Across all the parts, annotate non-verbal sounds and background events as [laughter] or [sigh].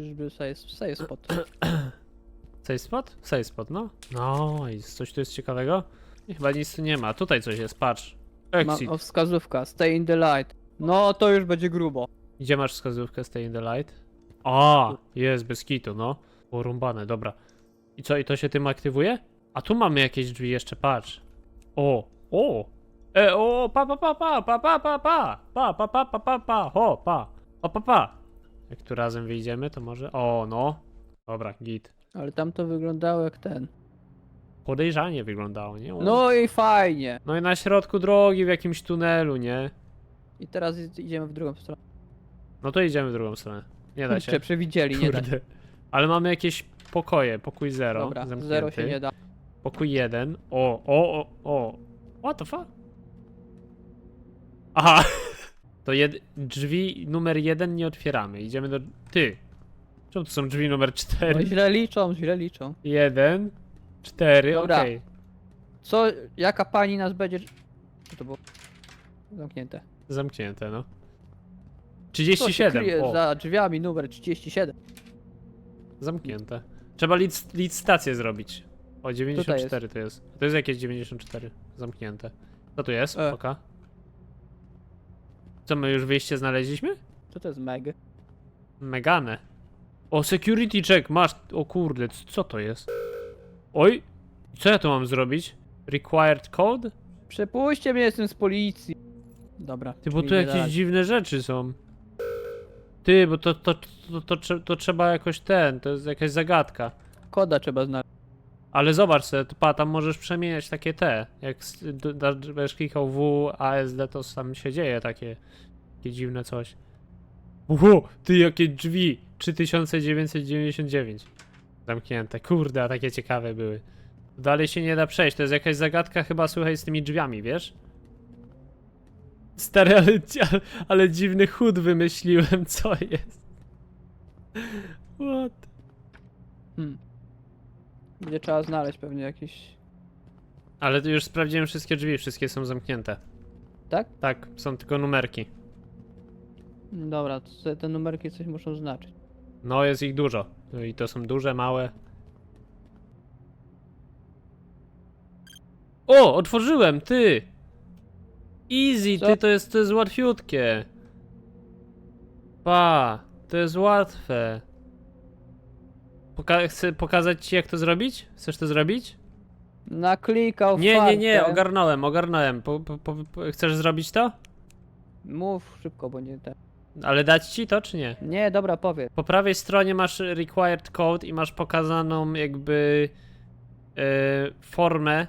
Czyżby safe, spot? [clears throat] Safe spot? Safe spot, no. No i coś tu jest ciekawego? I chyba nic tu nie ma. Tutaj coś jest, patrz. Ma, Exit. o, wskazówka, stay in the light. No to już będzie grubo. Gdzie masz wskazówkę Stay in the light? A, jest, bez kitu, no. Porąbane, dobra. I co, i to się tym aktywuje? A tu mamy jakieś drzwi jeszcze, patrz. O, o. E, o, pa, pa, pa, pa, pa, pa, pa, pa, pa, pa, pa, pa, pa, pa, ho, pa, pa, pa, pa. Jak tu razem wyjdziemy, to może, o, no. Dobra, git. Ale tam to wyglądało jak ten. Podejrzanie wyglądało, nie? O. No i fajnie. No i na środku drogi, w jakimś tunelu, nie? I teraz id- idziemy w drugą stronę. No to idziemy w drugą stronę. Nie da się. Kurczę, przewidzieli, nie da. Kurde. Ale mamy jakieś pokoje. Pokój 0. Dobra, zamknięty. zero się nie da. Pokój 1. O, o, o, o. What the fuck? Aha. To drzwi numer 1 nie otwieramy. Idziemy do. Ty. Czemu to są drzwi numer No 4? źle liczą, źle liczą. 1, 4, Dobra. okej. Co, jaka pani nas będzie... Co to było? Zamknięte. Zamknięte, no. Co się 37. kryje O, za drzwiami numer 37. zamknięte. Trzeba licytację zrobić. O, 94 to jest. To jest jakieś 94. Zamknięte. Co tu jest? E. Oka. Co, my już wyjście znaleźliśmy? Co to jest meg? Megane. O, security check, masz. O kurde, c- co to jest? Oj, co ja tu mam zrobić? Required code? Przepuśćcie mnie, jestem z policji. Dobra. Ty, bo tu nie jakieś dziwne rzeczy są. Ty, bo to, to, to, to, trze- to trzeba jakoś ten, to jest jakaś zagadka. Koda trzeba znaleźć. Ale zobacz to pa, tam możesz przemieniać takie te. Jak będziesz klikał W, ASD, to tam się dzieje takie, takie dziwne coś. Uhu, ty jakie drzwi! 3999. Zamknięte. Kurde, a takie ciekawe były. Dalej się nie da przejść. To jest jakaś zagadka chyba, słuchaj, z tymi drzwiami, wiesz? Stary, ale, ale dziwny chód wymyśliłem, co jest? What? Hmm. Będzie trzeba znaleźć pewnie jakieś... Ale już sprawdziłem wszystkie drzwi, wszystkie są zamknięte. Tak? Tak, są tylko numerki. Dobra, to te- te numerki coś muszą znaczyć. No, jest ich dużo. No I to są duże, małe. O, otworzyłem, ty! Easy, Co? ty, to jest, to jest łatwiutkie. Pa, to jest łatwe. Poka chcę pokazać ci, jak to zrobić? Chcesz to zrobić? Naklikał Nie, nie, nie, ogarnąłem, ogarnąłem. Po, po, po, po, chcesz zrobić to? Mów szybko, bo nie ten. Ale dać ci to, czy nie? Nie, dobra, powiem. Po prawej stronie masz required code i masz pokazaną jakby e, formę.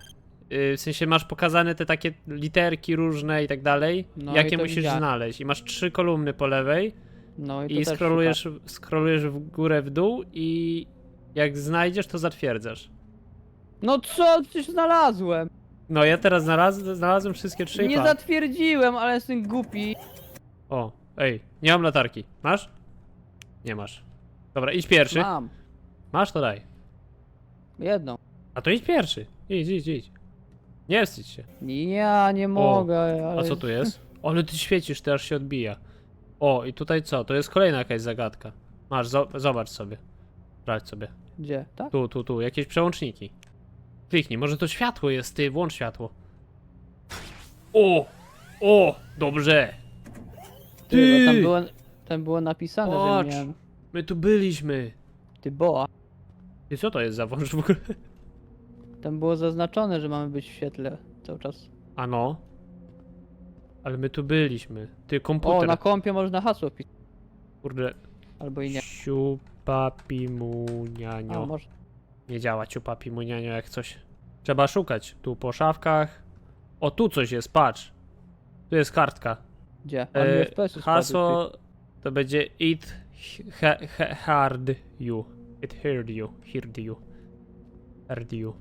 e, w sensie masz pokazane te takie literki różne i tak dalej. No i jakie to musisz widziałem. znaleźć. I masz trzy kolumny po lewej No i, to i też scrollujesz, scrollujesz w górę w dół i jak znajdziesz to zatwierdzasz. No co, przecież znalazłem. No ja teraz znalazłem, znalazłem wszystkie trzy i Nie zatwierdziłem, ale jestem głupi. O, ej, nie mam latarki. Masz? Nie masz. Dobra, idź pierwszy. Mam. Masz to daj. Jedną. A to idź pierwszy. Idź, idź, idź. Nie wstydź się. Ja nie mogę, ale... A co tu jest? Ale ty świecisz, ty aż się odbija. O, i tutaj co? To jest kolejna jakaś zagadka. Masz, zo- zobacz sobie. Sprawdź sobie. Gdzie, tak? Tu, tu, tu, jakieś przełączniki. Kliknij, może to światło jest, ty, włącz światło. O! O! Dobrze! Ty, tam było, tam było napisane, Patrz. że nie My tu byliśmy. Ty boa. I co to jest za włącz w ogóle? Tam było zaznaczone, że mamy być w świetle cały czas. A no. Ale my tu byliśmy. Ty, O, komputer. na kompie można hasło wpisać. Kurde. Albo i nie. Siupapimunianio. A, może. Nie działa ciupapimunianio jak coś. Trzeba szukać. Tu po szafkach. O, tu coś jest, patrz. Tu jest kartka. Gdzie? E, hasło to będzie it he, he, hard you. It heard you. Heard you. Heard you.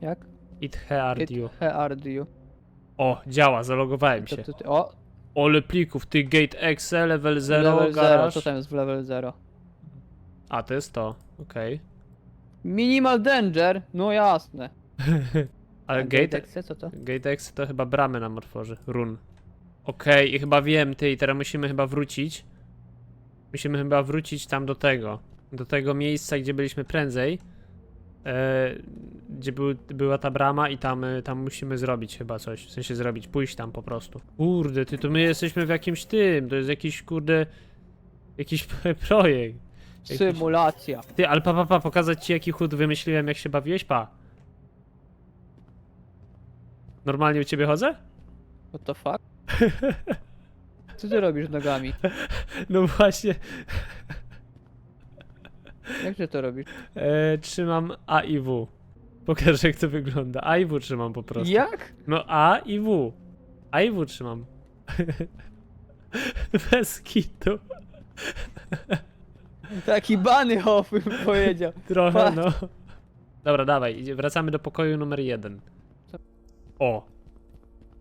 Jak? It heard It you. hard you. O, działa, zalogowałem się. to, to, o, Ole plików, ty gate exe, level 0, level 0. garaż. Co tam jest w level 0? A, to jest to, okej. [laughs] Minimal danger? No jasne. [laughs] Ale A gate, exe, co to? gate exe to chyba bramy nam otworzy. Run. Okej, i chyba wiem, ty, i teraz musimy chyba wrócić. Musimy chyba wrócić tam do tego. Do tego miejsca, gdzie byliśmy prędzej. E, gdzie był, była ta brama i tam, e, tam musimy zrobić chyba coś. W sensie zrobić, pójść tam po prostu. Kurde, ty to my jesteśmy w jakimś tym. To jest jakiś kurde. Jakiś [laughs] projekt. Symulacja. Ty, ale pa, pa, pa, pokazać ci jaki chód wymyśliłem jak się bawiłeś, pa. Normalnie u ciebie chodzę? What the fuck? [laughs] Co ty robisz nogami? No właśnie, Jak ty to robisz? e, trzymam A i W. Pokażę jak to wygląda. A i W trzymam po prostu. Jak? No A i W. A i W trzymam. [laughs] Bez kitu. Taki bany hop bym powiedział. Trochę, Patrz. no. Dobra, dawaj, idzie- wracamy do pokoju numer jeden. O.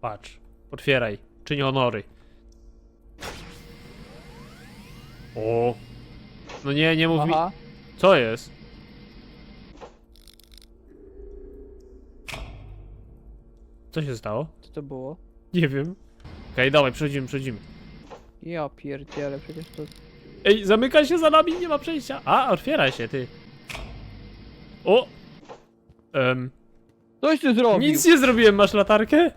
Patrz. Otwieraj. Czyń honory. O. No nie, nie mów mi. Aha. Co jest? Co się stało? Co to było? Nie wiem. Okej, dawaj, przechodzimy, przechodzimy. Ja pierdzielę, przecież to... Ej, zamyka się za nami, nie ma przejścia. A, otwiera się, ty. O! Em, Coś ty zrobił! nic nie zrobiłem, masz latarkę?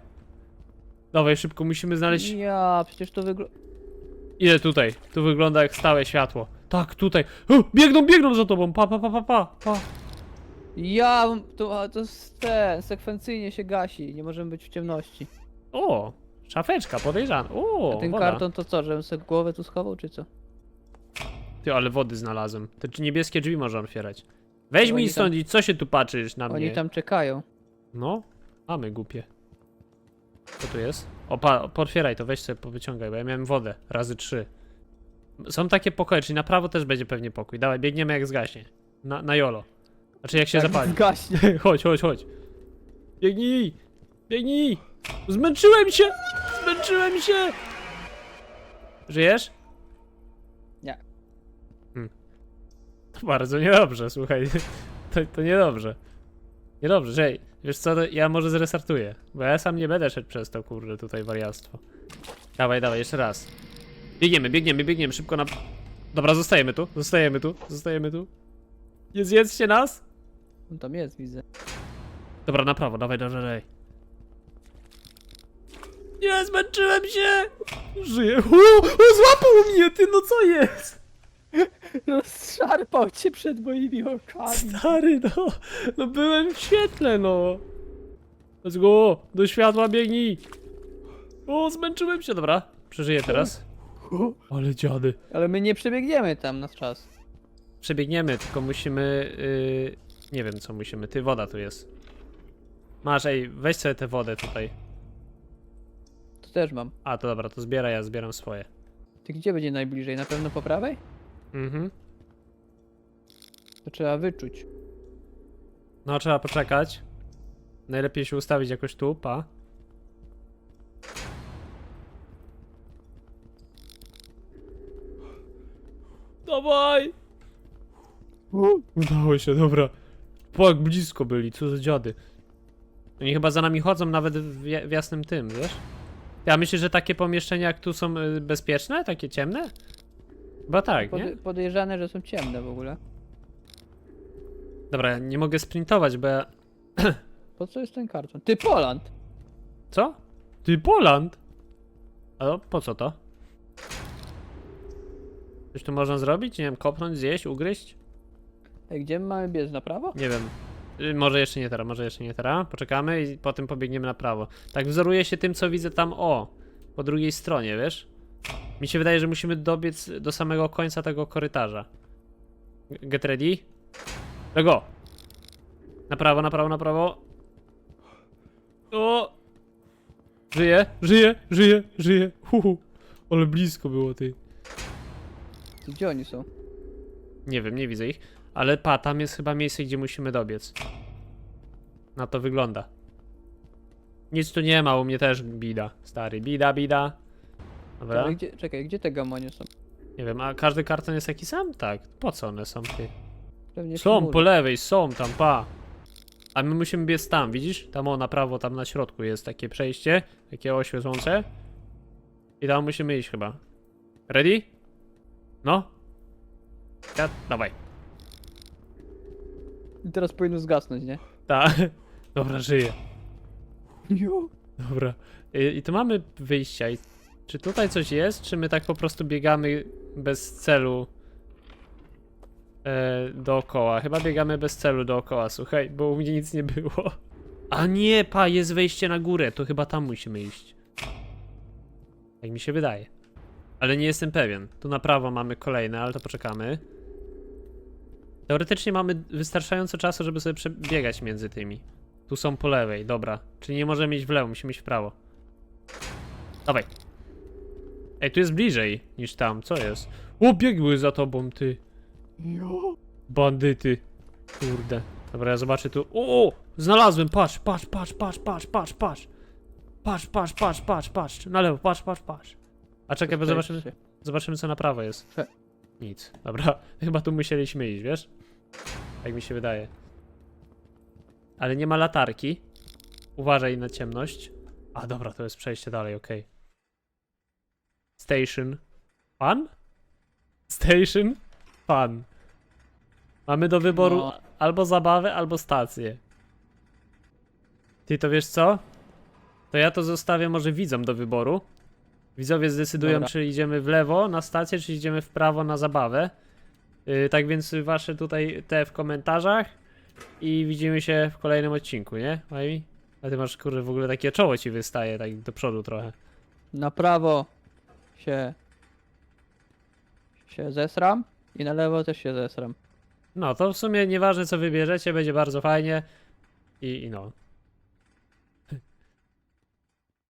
Dawaj, szybko, musimy znaleźć... Ja, przecież to wygląda... Ile tutaj? Tu wygląda jak stałe światło. Tak, tutaj. Biegną, biegną za tobą, pa, pa, pa, pa, pa. pa. Ja, to, to jest ten, sekwencyjnie się gasi, nie możemy być w ciemności. O, szafeczka, podejrzana. O, A ten woda. karton to co, żebym sobie głowę tu schował, czy co? Ty, ale wody znalazłem. Te czy niebieskie drzwi można otwierać. Weź Oni mi tam- stąd i co się tu patrzysz na Oni mnie? tam czekają. No, mamy głupie. Co tu jest? O, pa, potwieraj to, weź sobie, powyciągaj, bo ja miałem wodę. Razy trzy. Są takie pokoje, czyli na prawo też będzie pewnie pokój. Dawaj, biegniemy jak zgaśnie. Na, na jolo. Znaczy jak się zapali. Zgaśnie. [laughs] chodź, chodź, chodź. Biegnij! Biegnij! Zmęczyłem się! Zmęczyłem się! Żyjesz? [laughs] bardzo niedobrze, słuchaj. To, to niedobrze. Niedobrze, że wiesz co, ja może zrestartuję. Bo ja sam nie będę szedł przez to, kurde, tutaj wariactwo. Dawaj, dawaj, jeszcze raz. Biegniemy, biegniemy, biegniemy, szybko na... Dobra, zostajemy tu, zostajemy tu, zostajemy tu. Nie zjedzcie nas? On tam jest, widzę. Dobra, na prawo, dawaj, dawaj, dawaj. Nie, zmęczyłem się! Żyję. O, o, złapał mnie, ty, no co jest? Rozszarpał cię przed moimi okami. Stary, no, no byłem w świetle, no. Let's go, do światła biegnij. O, zmęczyłem się, dobra. Przeżyję teraz. Ale dziady. Ale my nie przebiegniemy tam na czas. Przebiegniemy, tylko musimy... Yy, nie wiem, co musimy. Ty, woda tu jest. Masz, ej, weź sobie tę wodę tutaj. To też mam. A, to dobra, to zbieraj, ja zbieram swoje. Ty gdzie będzie najbliżej? Na pewno po prawej? Mhm. To trzeba wyczuć. No, trzeba poczekać. Najlepiej się ustawić jakoś tu, pa. Dawaj! Udało się, dobra. Po jak blisko byli, co za dziady. Oni chyba za nami chodzą nawet w, ja- w jasnym tym, wiesz? Ja myślę, że takie pomieszczenia jak tu są y, bezpieczne? Takie ciemne? Chyba tak, nie? Pode podejrzane, że są ciemne w ogóle. Dobra, ja nie mogę sprintować, bo ja... Po co jest ten karton? Ty, Poland! Co? Ty, Poland? A po co to? Coś tu można zrobić? Nie wiem, kopnąć, zjeść, ugryźć? Ej, gdzie my mamy biec? Na prawo? Nie wiem. Y, Może jeszcze nie teraz, może jeszcze nie teraz. Poczekamy i potem pobiegniemy na prawo. Tak wzoruję się tym, co widzę tam, o, po drugiej stronie, wiesz? Mi się wydaje, że musimy dobiec do samego końca tego korytarza. Get ready? Go! Na prawo, na prawo, na prawo. O! Żyje, żyje, żyje, żyje. Huhu. Ale blisko było, ty. Gdzie oni są? Nie wiem, nie widzę ich. Ale pa, tam jest chyba miejsce, gdzie musimy dobiec. Na to wygląda. Nic tu nie ma, u mnie też bida. Stary, bida, bida. Dobra. Ale gdzie, czekaj, gdzie te gamonie są? Nie wiem, a każdy karton jest taki sam? Tak. Po co one są, ty? Pewnie Są chmury. po lewej, są tam, pa. A my musimy biec tam, widzisz? Tam o, na prawo, tam na środku jest takie przejście. Takie oświecące. I tam musimy iść chyba. Ready? No? Ja, dawaj. I teraz powinno zgasnąć, nie? Ta. [laughs] Dobra, żyję. Jo. Dobra. I, I tu mamy wyjścia. I czy tutaj coś jest, czy my tak po prostu biegamy bez celu e, dookoła? Chyba biegamy bez celu dookoła, słuchaj, bo u mnie nic nie było. A nie, pa, jest wejście na górę, to chyba tam musimy iść. Tak mi się wydaje. Ale nie jestem pewien. Tu na prawo mamy kolejne, ale to poczekamy. Teoretycznie mamy wystarczająco czasu, żeby sobie przebiegać między tymi. Tu są po lewej, dobra. Czyli nie możemy iść w lewo, musimy iść w prawo. Dawaj. Ej, tu jest bliżej niż tam, co jest? O, biegły za tobą, ty. Bandyty. Kurde. Dobra, ja zobaczę tu. O! Znalazłem, patrz, patrz, patrz, patrz, patrz, patrz, patrz. Patrz, patrz, patrz, patrz, patrz. Na lewo, patrz, patrz, patrz. A czekaj, bo zobaczymy, zobaczymy co na prawo jest. Nic. Dobra, [laughs] chyba tu musieliśmy iść, wiesz? Tak mi się wydaje. Ale nie ma latarki. Uważaj na ciemność. A dobra, to jest przejście dalej, okej. Station. Fun? Station? Fun. Mamy do wyboru No. albo zabawę, albo stację. Ty to wiesz co? To ja to zostawię może widzom do wyboru. Widzowie zdecydują, Dobra. czy idziemy w lewo na stację, czy idziemy w prawo na zabawę. Yy, tak więc wasze tutaj te w komentarzach. I widzimy się w kolejnym odcinku, nie? Majmi? A ty masz kurde w ogóle takie czoło ci wystaje, tak do przodu trochę. Na prawo się się zesram i na lewo też się zesram. No to w sumie nieważne co wybierzecie, będzie bardzo fajnie. I, i no.